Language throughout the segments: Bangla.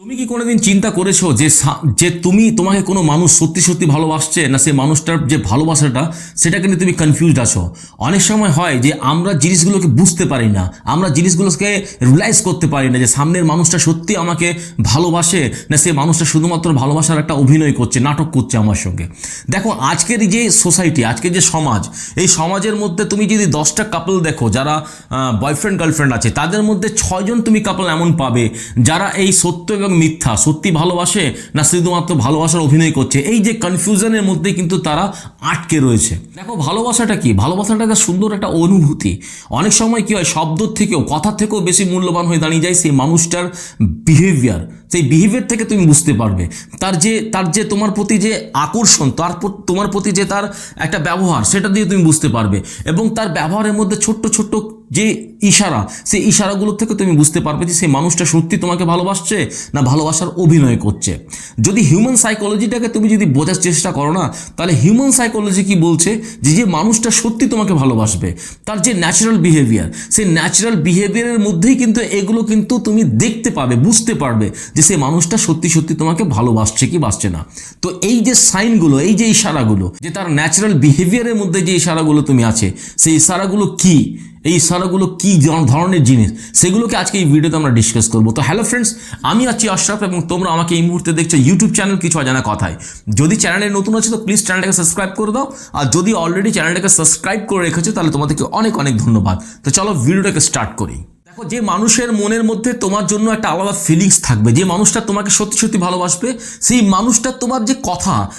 তুমি কি কোনোদিন চিন্তা করেছ যে যে তুমি তোমাকে কোনো মানুষ সত্যি সত্যি ভালোবাসছে না সে মানুষটার যে ভালোবাসাটা, সেটাকে নিয়ে তুমি কনফিউজড আছো? অনেক সময় হয় যে আমরা জিনিসগুলোকে বুঝতে পারি না, আমরা জিনিসগুলোকে রিয়েলাইজ করতে পারি না যে সামনের মানুষটা সত্যি আমাকে ভালোবাসে না সে মানুষটা শুধুমাত্র ভালোবাসার একটা অভিনয় করছে, নাটক করছে আমার সঙ্গে। দেখো, আজকের যে সোসাইটি আজকের যে সমাজ, এই সমাজের মধ্যে তুমি যদি দশটা কাপল দেখো, যারা বয়ফ্রেন্ড গার্লফ্রেন্ড আছে, তাদের মধ্যে ছয়জন তুমি কাপল এমন পাবে যারা এই সত্য এবং মিথ্যা? সত্যি ভালোবাসে না শুধুমাত্র ভালোবাসার অভিনয় করছে? এই যে কনফিউশনের মধ্যে কিন্তু তারা আটকে রয়েছে। দেখো, ভালোবাসাটা কি? ভালোবাসাটা একটা সুন্দর একটা অনুভূতি। অনেক সময় কি হয় শব্দ থেকেও কথা থেকেও বেশি মূল্যবান হয়ে দাঁড়িয়ে যায় সেই মানুষটার বিহেভিয়ার সেই বিহেভিয়ার থেকে তুমি বুঝতে পারবে। তার যে তার যে তোমার প্রতি যে আকর্ষণ তারপর তোমার প্রতি যে তার একটা ব্যবহার, সেটা দিয়ে তুমি বুঝতে পারবে। এবং তার ব্যবহারের মধ্যে ছোট্ট ছোট্ট যে ইশারা সেই ইশারাগুলো থেকে তুমি বুঝতে পারবে যে সেই মানুষটা সত্যি তোমাকে ভালোবাসছে না ভালোবাসার অভিনয় করছে। যদি হিউম্যান সাইকোলজিটাকে তুমি যদি বোঝার চেষ্টা করো না, তাহলে হিউম্যান সাইকোলজি কি বলছে? যে যে মানুষটা সত্যি তোমাকে ভালোবাসবে, তার যে ন্যাচারাল বিহেভিয়ার সেই ন্যাচারাল বিহেভিয়ারের মধ্যেই কিন্তু এগুলো কিন্তু তুমি দেখতে পাবে, বুঝতে পারবে যে সেই মানুষটা সত্যি সত্যি তোমাকে ভালোবাসছে কি বাসছে না। তো এই যে সাইনগুলো, এই যে ইশারাগুলো, যে তার ন্যাচারাল বিহেভিয়ারের মধ্যে যে ইশারাগুলো তুমি আছে, সেই ইশারাগুলো কি? এই ইশারাগুলো কী ধরনের জিনিস? সেগুলোকে আজকে এই ভিডিওতে আমরা ডিসকাস করব। তো হ্যালো ফ্রেন্ডস আমি আছি অশরাফ এবং তোমরা আমাকে এই মুহূর্তে দেখছ ইউটিউব চ্যানেল কিছু অজানা কথায়। যদি চ্যানেলে নতুন আছে তো প্লিজ চ্যানেলটাকে সাবস্ক্রাইব করে দাও। আর যদি অলরেডি চ্যানেলটাকে সাবস্ক্রাইব করে রেখেছো, তাহলে তোমাদেরকে অনেক অনেক ধন্যবাদ। তো চলো ভিডিওটাকে স্টার্ট করি। দেখো, যে মানুষের মনের মধ্যে তোমার জন্য একটা আলাদা ফিলিংস থাকবে, যে মানুষটা তোমাকে সত্যি সত্যি ভালোবাসবে, সেই মানুষটা তোমার যে কথা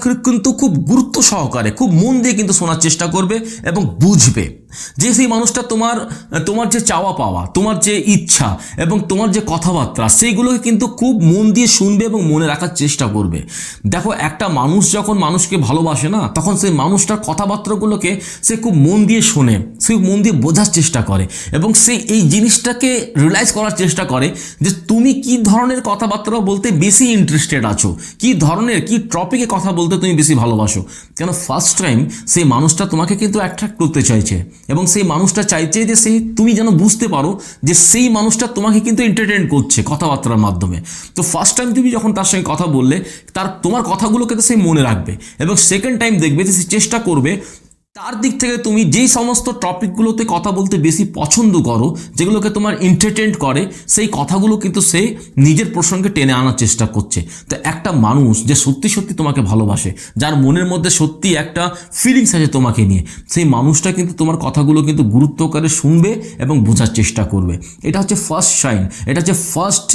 খুব- কিন্তু খুব গুরুত্ব সহকারে, খুব মন দিয়ে কিন্তু শোনার চেষ্টা করবে এবং বুঝবে। যে সেই মানুষটা তোমার তোমার যে চাওয়া পাওয়া, তোমার যে ইচ্ছা এবং তোমার যে কথাবার্তা, সেইগুলোকে কিন্তু খুব মন দিয়ে শুনবে এবং মনে রাখার চেষ্টা করবে। দেখো, একটা মানুষ যখন মানুষকে ভালোবাসে না, তখন সেই মানুষটার কথাবার্তাগুলোকে সে খুব মন দিয়ে শোনে, সে মন দিয়ে বোঝার চেষ্টা করে এবং সে এই জিনিসটাকে রিয়েলাইজ করার চেষ্টা করে যে তুমি কি ধরনের কথাবার্তা বলতে বেশি ইন্টারেস্টেড আছো? কি ধরনের, কি টপিকে কথা বলতে তুমি বেশি ভালোবাসো? কেন ফার্স্ট টাইম সেই মানুষটা তোমাকে কিন্তু অ্যাট্রাক্ট করতে চাইছে এবং সেই মানুষটা চাইছে যে সেই তুমি যেন বুঝতে পারো যে সেই মানুষটা তোমাকে কিন্তু এন্টারটেন করছে কথাবার্তার মাধ্যমে। তো ফার্স্ট টাইম তুমি যখন তার সঙ্গে কথা বললে, তার তোমার কথাগুলোকে তো সে মনে রাখবে এবং সেকেন্ড টাইম দেখবে যে সে চেষ্টা করবে তার দিক থেকে তুমি যেই সমস্ত টপিকগুলোতে কথা বলতে বেশি পছন্দ করো, যেগুলোকে তোমার এন্টারটেন করে, সেই কথাগুলো কিন্তু সে নিজের প্রসঙ্গে টেনে আনার চেষ্টা করছে। তো একটা মানুষ যে সত্যি সত্যি তোমাকে ভালোবাসে, যার মনের মধ্যে সত্যি একটা ফিলিংস আছে তোমাকে নিয়ে, সেই মানুষটা কিন্তু তোমার কথাগুলো কিন্তু গুরুত্বকারে শুনবে এবং বোঝার চেষ্টা করবে। এটা হচ্ছে ফার্স্ট সাইন এটা হচ্ছে ফার্স্ট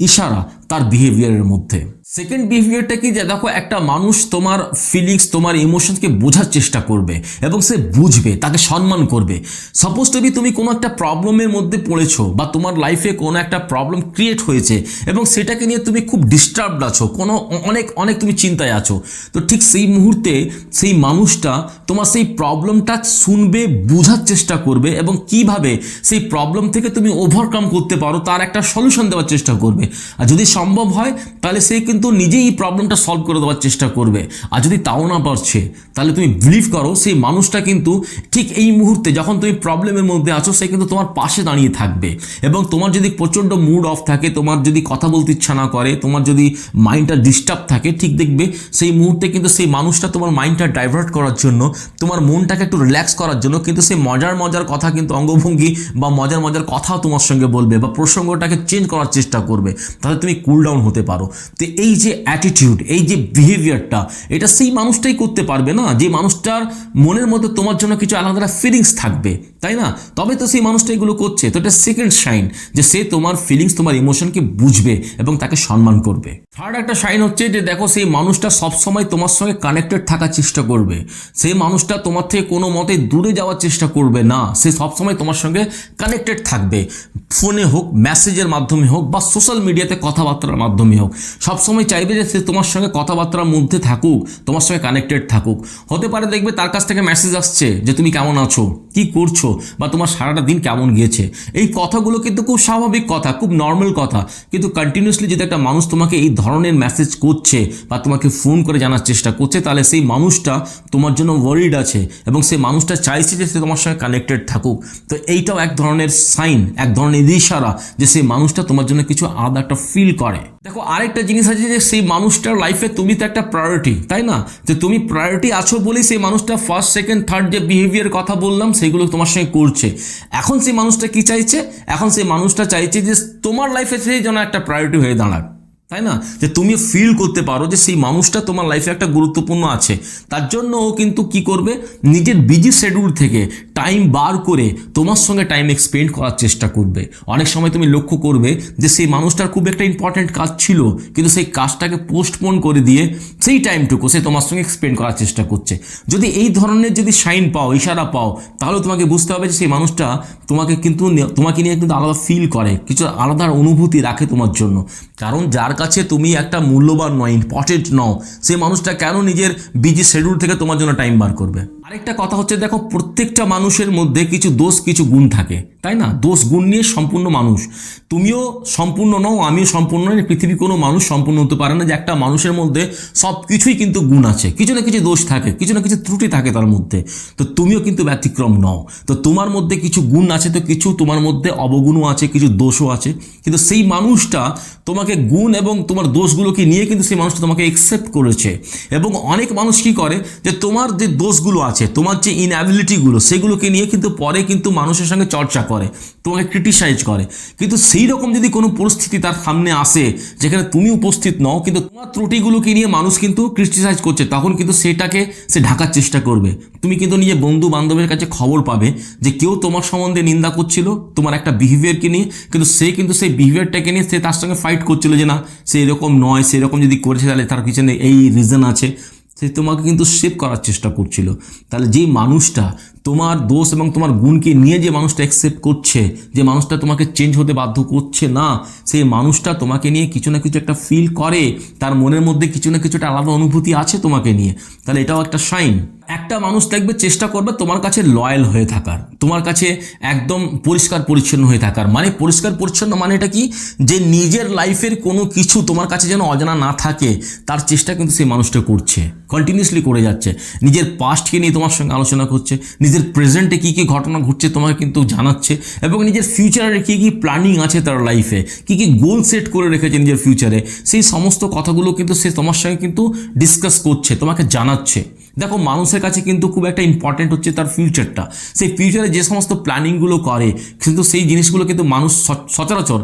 ইশারা তার বিহেভিয়ারের মধ্যে। সেকেন্ড বিহেভিয়ারটা কি? যে দেখো, একটা মানুষ তোমার ফিলিংস তোমার ইমোশনসকে বোঝার চেষ্টা করবে এবং সে বুঝবে, তাকে সম্মান করবে। সাপোজ টু তুমি কোনো একটা প্রবলেমের মধ্যে পড়েছো বা তোমার লাইফে কোনো একটা প্রবলেম ক্রিয়েট হয়েছে এবং সেটাকে নিয়ে তুমি খুব ডিস্টার্বড আছো, কোনো অনেক অনেক তুমি চিন্তায় আছো। তো ঠিক সেই মুহূর্তে সেই মানুষটা তোমার সেই প্রবলেমটা শুনবে, বোঝার চেষ্টা করবে এবং কীভাবে সেই প্রবলেম থেকে তুমি ওভারকাম করতে পারো, তার একটা সলিউশন দেওয়ার চেষ্টা করবে। আর যদি সম্ভব হয়, তাহলে সে কিন্তু নিজেই এই প্রবলেমটা সলভ করে দেওয়ার চেষ্টা করবে। আর যদি তাও না পারছে, তাহলে তুমি বিলিভ করো, সেই মানুষটা কিন্তু ঠিক এই মুহূর্তে যখন তুমি প্রবলেমের মধ্যে আছো, সে কিন্তু তোমার পাশে দাঁড়িয়ে থাকবে। এবং তোমার যদি প্রচণ্ড মুড অফ থাকে, তোমার যদি কথা বলতে ইচ্ছা না করে, তোমার যদি মাইন্ডটা ডিস্টার্ব থাকে, ঠিক দেখবে সেই মুহূর্তে কিন্তু সেই মানুষটা তোমার মাইন্ডটা ডাইভার্ট করার জন্য, তোমার মনটাকে একটু রিল্যাক্স করার জন্য কিন্তু সেই মজার মজার কথা কিন্তু অঙ্গভঙ্গি বা মজার মজার কথাও তোমার সঙ্গে বলবে বা প্রসঙ্গটাকে চেঞ্জ করার চেষ্টা করবে। তাহলে তুমি কুল ডাউন হতে পারো। তো এই যে অ্যাটিটিউড এই যে বিহেভিয়ারটা এটা সেই মানুষটাই করতে পারবে না। যে মানুষটার মনের মধ্যে তোমার জন্য কিছু আলাদা ফিলিংস থাকবে, তাই না? তবে তো সেই মানুষটা এগুলো করছে। তো এটা সেকেন্ড সাইন যে সে তোমার ফিলিংস তোমার ইমোশনকে বুঝবে এবং তাকে সম্মান করবে। থার্ড একটা সাইন হচ্ছে যে দেখো, সেই মানুষটা সবসময় তোমার সঙ্গে কানেক্টেড থাকার চেষ্টা করবে। সেই মানুষটা তোমার থেকে কোনো মতে দূরে যাওয়ার চেষ্টা করবে না। সে সবসময় তোমার সঙ্গে কানেক্টেড থাকবে। ফোনে হোক মেসেজের মাধ্যমে হোক বা সোশ্যাল মিডিয়াতে কথাবার্তার মাধ্যমে হোক। সবসময় চাইবে যে সে তোমার সঙ্গে কথাবার্তার মধ্যে থাকুক, তোমার সঙ্গে কানেক্টেড থাকুক। হতে পারে দেখবে তার কাছ থেকে মেসেজ আসছে যে তুমি কেমন আছো, কি করছ, বা তোমার সারাটা দিন কেমন গিয়েছে। এই কথাগুলো কিন্তু খুব স্বাভাবিক কথা, খুব নর্মাল কথা। কিন্তু কন্টিনিউসলি যদি একটা মানুষ তোমাকে এই ধরনের মেসেজ করছে, বা তোমাকে ফোন করে জানার চেষ্টা করছে, তাহলে সেই মানুষটা তোমার জন্য ওয়ারিড আছে, এবং সেই মানুষটা চাইছে যে সে তোমার সঙ্গে কানেক্টেড থাকুক। তো এইটাও এক ধরনের সাইন এক ধরনের ইশারা যে সেই মানুষটা তোমার জন্য কিছু আলাদা একটা ফিল করে। দেখো, আরেকটা জিনিস আছে যে সেই মানুষটার লাইফে তুমি তো একটা প্রায়োরিটি তাই না? যে তুমি প্রায়োরিটি আছো বলেই সেই মানুষটা ফার্স্ট সেকেন্ড থার্ড যে বিহেভিয়ার কথা বললাম, সেগুলো তোমার সঙ্গে করছে। এখন সেই মানুষটা কি চাইছে? এখন সেই মানুষটা চাইছে যে তোমার লাইফে সেই যেন একটা প্রায়োরিটি হয়ে দাঁড়াক। তাই না? যে তুমি ফিল করতে পারো যে সেই মানুষটা তোমার লাইফে একটা গুরুত্বপূর্ণ আছে। তার জন্য ও কিন্তু কি করবে? নিজের বিজি শেডিউল থেকে টাইম বার করে তোমার সঙ্গে টাইম এক্সপেন্ড করার চেষ্টা করবে। অনেক সময় তুমি লক্ষ্য করবে যে সেই মানুষটার খুব একটা ইম্পর্ট্যান্ট কাজ ছিল, কিন্তু সেই কাজটাকে পোস্টপোন করে দিয়ে সেই টাইমটুকু সে তোমার সঙ্গে এক্সপেন্ড করার চেষ্টা করছে। যদি এই ধরনের যদি সাইন পাও, ইশারা পাও, তাহলে তোমাকে বুঝতে হবে যে সেই মানুষটা তোমাকে কিন্তু তোমাকে নিয়ে কিন্তু আলাদা ফিল করে, কিছু আলাদা অনুভূতি রাখে তোমার জন্য। কারণ যার কাছে তুমি একটা মূল্যবান নয় ইম্পর্টেন্ট নও। সেই মানুষটা কেন নিজের বিজি শেডিউল থেকে তোমার জন্য টাইম বার করবে? আরেকটা কথা হচ্ছে, দেখো, প্রত্যেকটা মানুষের মধ্যে কিছু দোষ, কিছু গুণ থাকে, তাই না? দোষ, গুণ নিয়ে সম্পূর্ণ মানুষ। তুমিও সম্পূর্ণ নও, আমিও সম্পূর্ণ নই, পৃথিবীর কোনো মানুষ সম্পূর্ণ হতে পারে না যে একটা মানুষের মধ্যে সব কিছুই কিন্তু গুণ আছে। কিছু না কিছু দোষ থাকে, কিছু না কিছু ত্রুটি থাকে তার মধ্যে। তো তুমিও কিন্তু ব্যতিক্রম নও। তো তোমার মধ্যে কিছু গুণ আছে, তো কিছু তোমার মধ্যে অবগুণও আছে, কিছু দোষও আছে। কিন্তু সেই মানুষটা তোমাকে গুণ এবং তোমার দোষগুলোকে নিয়ে কিন্তু সেই মানুষটা তোমাকে একসেপ্ট করেছে। এবং অনেক মানুষ কি করে? যে তোমার যে দোষগুলো আছে তোমার যে ইনঅ্যাবিলিটিগুলো সেগুলোকে নিয়ে কিন্তু পরে কিন্তু মানুষের সঙ্গে চর্চা করে, তোমাকে ক্রিটিসাইজ করে। কিন্তু সেই রকম যদি কোনো পরিস্থিতি তার সামনে আসে, যেখানে তুমি উপস্থিত নও, কিন্তু তোমার ত্রুটিগুলোকে নিয়ে মানুষ কিন্তু ক্রিটিসাইজ করছে, তখন কিন্তু সেটাকে সে ঢাকার চেষ্টা করবে। তুমি কিন্তু নিজের বন্ধু বান্ধবের কাছে খবর পাবে যে কেউ তোমার সম্বন্ধে নিন্দা করছিল, তোমার একটা বিহেভিয়ারকে নিয়ে, কিন্তু সে কিন্তু সেই বিহেভিয়ারটাকে নিয়ে সে তার সঙ্গে ফাইট করছিল যে না, সে এরকম নয় সেরকম যদি করেছে তাহলে তার পিছনে এই রিজন আছে। সে তোমাকে কিন্তু সেভ করার চেষ্টা করছিল। তাহলে যেই মানুষটা তোমার দোষ এবং তোমার গুণকে নিয়ে যে মানুষটা অ্যাকসেপ্ট করছে, যে মানুষটা তোমাকে চেঞ্জ হতে বাধ্য করছে না, সেই মানুষটা তোমাকে নিয়ে কিছু না কিছু একটা ফিল করে, তার মনের মধ্যে কিছু না কিছু একটা আলাদা অনুভূতি আছে তোমাকে নিয়ে, তাহলে এটাও একটা সাইন একটা মানুষ দেখবে চেষ্টা করবে তোমার কাছে লয়াল হয়ে থাকার, তোমার কাছে একদম পরিষ্কার পরিচ্ছন্ন হয়ে থাকার। মানে পরিষ্কার পরিচ্ছন্ন মানে এটা কি? যে নিজের লাইফের কোনো কিছু তোমার কাছে যেন অজানা না থাকে, তার চেষ্টা কিন্তু সেই মানুষটা করছে। কন্টিনিউসলি করে যাচ্ছে। নিজের পাস্টকে নিয়ে তোমার সঙ্গে আলোচনা করছে, নিজের প্রেজেন্টে কী কী ঘটনা ঘটছে তোমাকে কিন্তু জানাচ্ছে, এবং নিজের ফিউচারে কী কী প্ল্যানিং আছে তার লাইফে কী কী গোল সেট করে রেখেছে নিজের ফিউচারে সেই সমস্ত কথাগুলো কিন্তু সে তোমার সঙ্গে কিন্তু ডিসকাস করছে, তোমাকে জানাচ্ছে। দেখো, মানুষের কাছে কিন্তু খুব একটা ইম্পর্টেন্ট হচ্ছে তার ফিউচারটা সেই ফিউচারে যে সমস্ত প্ল্যানিংগুলো করে, কিন্তু সেই জিনিসগুলো কিন্তু মানুষ সচরাচর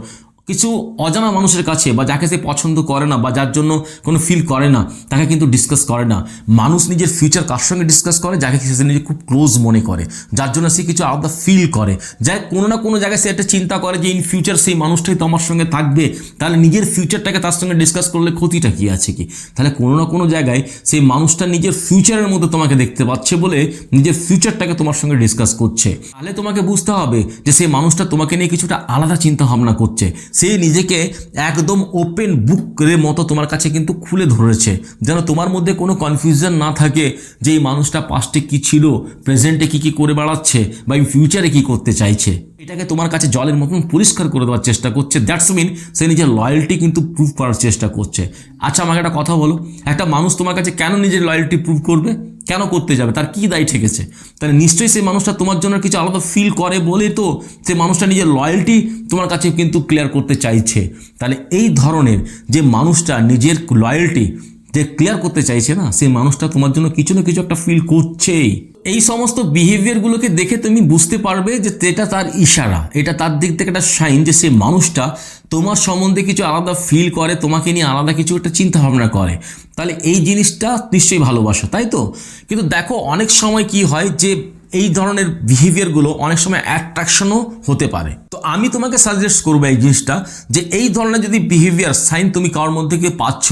কিছু অজানা মানুষের কাছে বা যাকে সে পছন্দ করে না বা যার জন্য কোনো ফিল করে না, তাকে কিন্তু ডিসকাস করে না। মানুষ নিজের ফিউচার কার সঙ্গে ডিসকাস করে? যাকে সে নিজে খুব ক্লোজ মনে করে। যার জন্য সে কিছু আলাদা ফিল করে। যা কোনো না কোনো জায়গায় সে একটা চিন্তা করে যে ইন ফিউচার সেই মানুষটাই তোমার সঙ্গে থাকবে। তাহলে নিজের ফিউচারটাকে তার সঙ্গে ডিসকাস করলে ক্ষতিটা কি আছে কি? তাহলে কোনো না কোনো জায়গায় সেই মানুষটা নিজের ফিউচারের মধ্যে তোমাকে দেখতে পাচ্ছে বলে নিজের ফিউচারটাকে তোমার সঙ্গে ডিসকাস করছে। তাহলে তোমাকে বুঝতে হবে যে, সেই মানুষটা তোমাকে নিয়ে কিছুটা আলাদা চিন্তা ভাবনা করছে। সে নিজেকে একদম ওপেন বুকের মতো তোমার কাছে কিন্তু খুলে ধরেছে। যেন তোমার মধ্যে কোনো কনফিউশন না থাকে যে এই মানুষটা পাস্টে কি ছিল প্রেজেন্টে কি কি করে বেড়াচ্ছে, বা ফিউচারে কি করতে চাইছে। এটাকে তোমার কাছে জলের মতন পরিষ্কার করে দেওয়ার চেষ্টা করছে। দ্যাটস মিন সে নিজের লয়্যালটি কিন্তু প্রুভ করার চেষ্টা করছে। আচ্ছা আমাকে একটা কথা বলো। একটা মানুষ তোমার কাছে কেন নিজের লয়্যালটি প্রুভ করবে? কেন করতে যাবে? তার কি দায়ী ঠেকেছে? তাহলে নিশ্চয়ই সেই মানুষটা তোমার জন্য কিছু আলাদা ফিল করে বলে তো সে মানুষটা নিজের লয়্যালটি তোমার কাছে কিন্তু ক্লিয়ার করতে চাইছে। তাহলে এই ধরনের যে মানুষটা নিজের লয়্যালটি যে ক্লিয়ার করতে চাইছে না, সেই মানুষটা তোমার জন্য কিছু না কিছু একটা ফিল করছেই। এই সমস্ত বিহেভিয়ারগুলোকে দেখে তুমি বুঝতে পারবে যে এটা তার ইশারা, এটা তার দিক থেকে একটা সাইন যে সে মানুষটা তোমার সম্বন্ধে কিছু আলাদা ফিল করে, তোমাকে নিয়ে আলাদা কিছু একটা চিন্তা ভাবনা করে। তাহলে এই জিনিসটা নিশ্চয়ই ভালোবাসা, তাই তো? কিন্তু দেখো, অনেক সময় কি হয় যে এই ধরনের বিহেভিয়ারগুলো অনেক সময় অ্যাট্রাকশনও হতে পারে। তো আমি তোমাকে সাজেস্ট করব এই জিনিসটা যে এই ধরনের যদি বিহেভিয়ার সাইন তুমি কারোর মধ্যে পাচ্ছ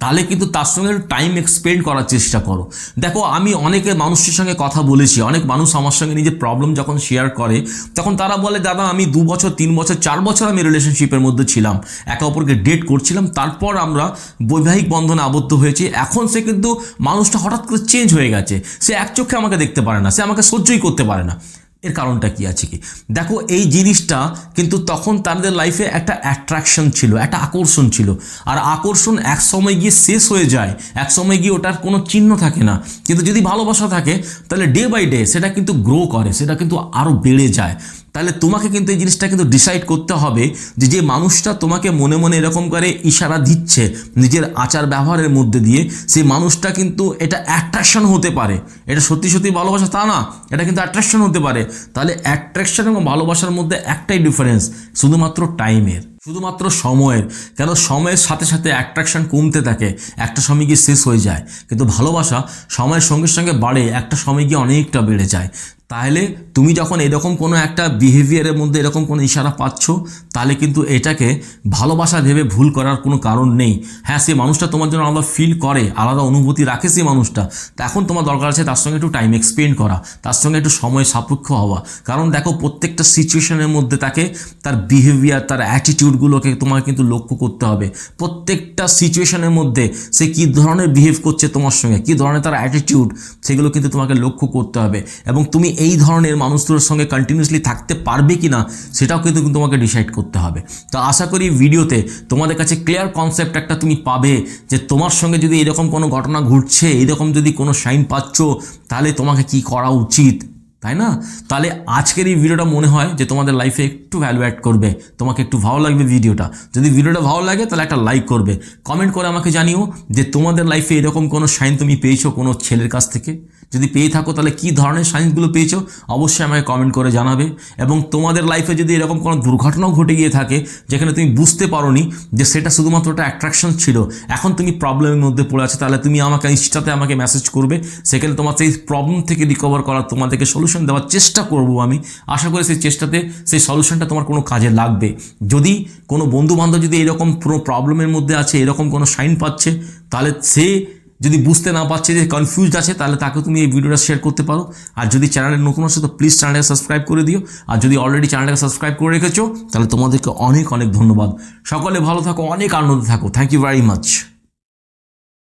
তাহলে কিন্তু তার সঙ্গে টাইম এক্সপেন্ড করার চেষ্টা করো। দেখো, আমি অনেকের মানুষের সঙ্গে কথা বলেছি, অনেক মানুষ আমার সঙ্গে নিজের প্রবলেম যখন শেয়ার করে, তখন তারা বলে, দাদা, আমি দু বছর, তিন বছর, চার বছর আমি রিলেশনশিপের মধ্যে ছিলাম। একে অপরকে ডেট করছিলাম, তারপর আমরা বৈবাহিক বন্ধনে আবদ্ধ হয়েছি। এখন সে কিন্তু মানুষটা হঠাৎ করে চেঞ্জ হয়ে গেছে। সে এক চোখে আমাকে দেখতে পারে না, সে আমাকে সহ্যই করতে পারে না। এর কারণটা কি আছে কি? দেখো, এই জিনিসটা কিন্তু তখন তাদের লাইফে একটা অ্যাট্রাকশন ছিল, একটা আকর্ষণ ছিল। আর আকর্ষণ এক সময় গিয়ে শেষ হয়ে যায়, এক সময় গিয়ে ওটার কোনো চিহ্ন থাকে না। কিন্তু যদি ভালোবাসা থাকে, তাহলে ডে বাই ডে সেটা কিন্তু গ্রো করে, সেটা কিন্তু আরও বেড়ে যায়। তাহলে তোমাকে কিন্তু এই জিনিসটা কিন্তু ডিসাইড করতে হবে যে যে মানুষটা তোমাকে মনে মনে এরকম করে ইশারা দিচ্ছে নিজের আচার ব্যবহারের মধ্যে দিয়ে, সেই মানুষটা কিন্তু এটা অ্যাট্রাকশন হতে পারে। এটা সত্যি সত্যি ভালোবাসা তা না, এটা কিন্তু অ্যাট্রাকশন হতে পারে। তাহলে অ্যাট্রাকশন এবং ভালোবাসার মধ্যে একটাই ডিফারেন্স শুধুমাত্র টাইমের শুধুমাত্র সময়ের। কেন সময়ের সাথে সাথে অ্যাট্রাকশন কমতে থাকে, একটা সময় গিয়ে শেষ হয়ে যায়। কিন্তু ভালোবাসা সময়ের সঙ্গে সঙ্গে বাড়ে, একটা সময় গিয়ে অনেকটা বেড়ে যায়। তাহলে তুমি যখন এরকম কোনো একটা বিহেভিয়ারের মধ্যে এরকম কোনো ইশারা পাচ্ছ, তাহলে কিন্তু এটাকে ভালোবাসা ভেবে ভুল করার কোনো কারণ নেই। হ্যাঁ সেই মানুষটা তোমার জন্য আলাদা ফিল করে, আলাদা অনুভূতি রাখে সেই মানুষটা। তা এখন তোমার দরকার আছে তার সঙ্গে একটু টাইম এক্সপেন্ড করা, তার সঙ্গে একটু সময় সাপেক্ষ হওয়া। কারণ দেখো, প্রত্যেকটা সিচুয়েশনের মধ্যে তাকে তার বিহেভিয়ার তার অ্যাটিটিউডগুলোকে তোমার কিন্তু লক্ষ্য করতে হবে। প্রত্যেকটা সিচুয়েশনের মধ্যে সে কী ধরনের বিহেভ করছে তোমার সঙ্গে, কী ধরনের তার অ্যাটিটিউড সেগুলো কিন্তু তোমাকে লক্ষ্য করতে হবে। এবং তুমি এই ধরনের মানুষগুলোর সঙ্গে কন্টিনিউসলি থাকতে পারবে কি না সেটাও কিন্তু তোমাকে ডিসাইড করতে হবে। তো আশা করি ভিডিওতে তোমাদের কাছে ক্লিয়ার কনসেপ্ট একটা তুমি পাবে যে তোমার সঙ্গে যদি এরকম কোনো ঘটনা ঘটছে, এরকম যদি কোনো সাইন পাচ্ছ, তাহলে তোমাকে কি করা উচিত? তাই না? তাহলে আজকের এই ভিডিওটা মনে হয় যে তোমাদের লাইফে একটু ভ্যালু অ্যাড করবে, তোমাকে একটু ভালো লাগবে ভিডিওটা। যদি ভিডিওটা ভালো লাগে, তাহলে একটা লাইক করবে। কমেন্ট করে আমাকে জানিও যে তোমাদের লাইফে এরকম কোনো সাইন তুমি পেয়েছ কোনো ছেলের কাছ থেকে? যদি পেয়ে থাকো, তাহলে কী ধরনের সাইন্সগুলো পেয়েছ, অবশ্যই আমাকে কমেন্ট করে জানাবে। এবং তোমাদের লাইফে যদি এরকম কোনো দুর্ঘটনাও ঘটে গিয়ে থাকে, যেখানে তুমি বুঝতে পারোনি যে সেটা শুধুমাত্র একটা অ্যাট্রাকশন ছিল, এখন তুমি প্রবলেমের মধ্যে পড়ে আছো, তাহলে তুমি আমাকে ইনস্টাতে আমাকে মেসেজ করবে। সেখানে তোমার সেই প্রবলেম থেকে রিকভার করার, তোমাদেরকে সলিউশন দেওয়ার চেষ্টা করব আমি। আশা করি সেই চেষ্টাতে সেই সলিউশনটা তোমার কোনো কাজে লাগবে। যদি কোনো বন্ধু বান্ধব যদি এরকম কোনো প্রবলেমের মধ্যে আছে, এরকম কোনো সাইন পাচ্ছে, তাহলে সে যদি বুঝতে না পারছে, যে কনফিউজড আছে, তাহলে তাকে তুমি এই ভিডিওটা শেয়ার করতে পারো। আর যদি চ্যানেলে নতুন আসে, তো প্লিজ চ্যানেলটাকে সাবস্ক্রাইব করে দিও। আর যদি অলরেডি চ্যানেলটাকে সাবস্ক্রাইব করে রেখেছো, তাহলে তোমাদেরকে অনেক অনেক ধন্যবাদ। সকলে ভালো থাকো, অনেক আনন্দ থাকো। Thank you very much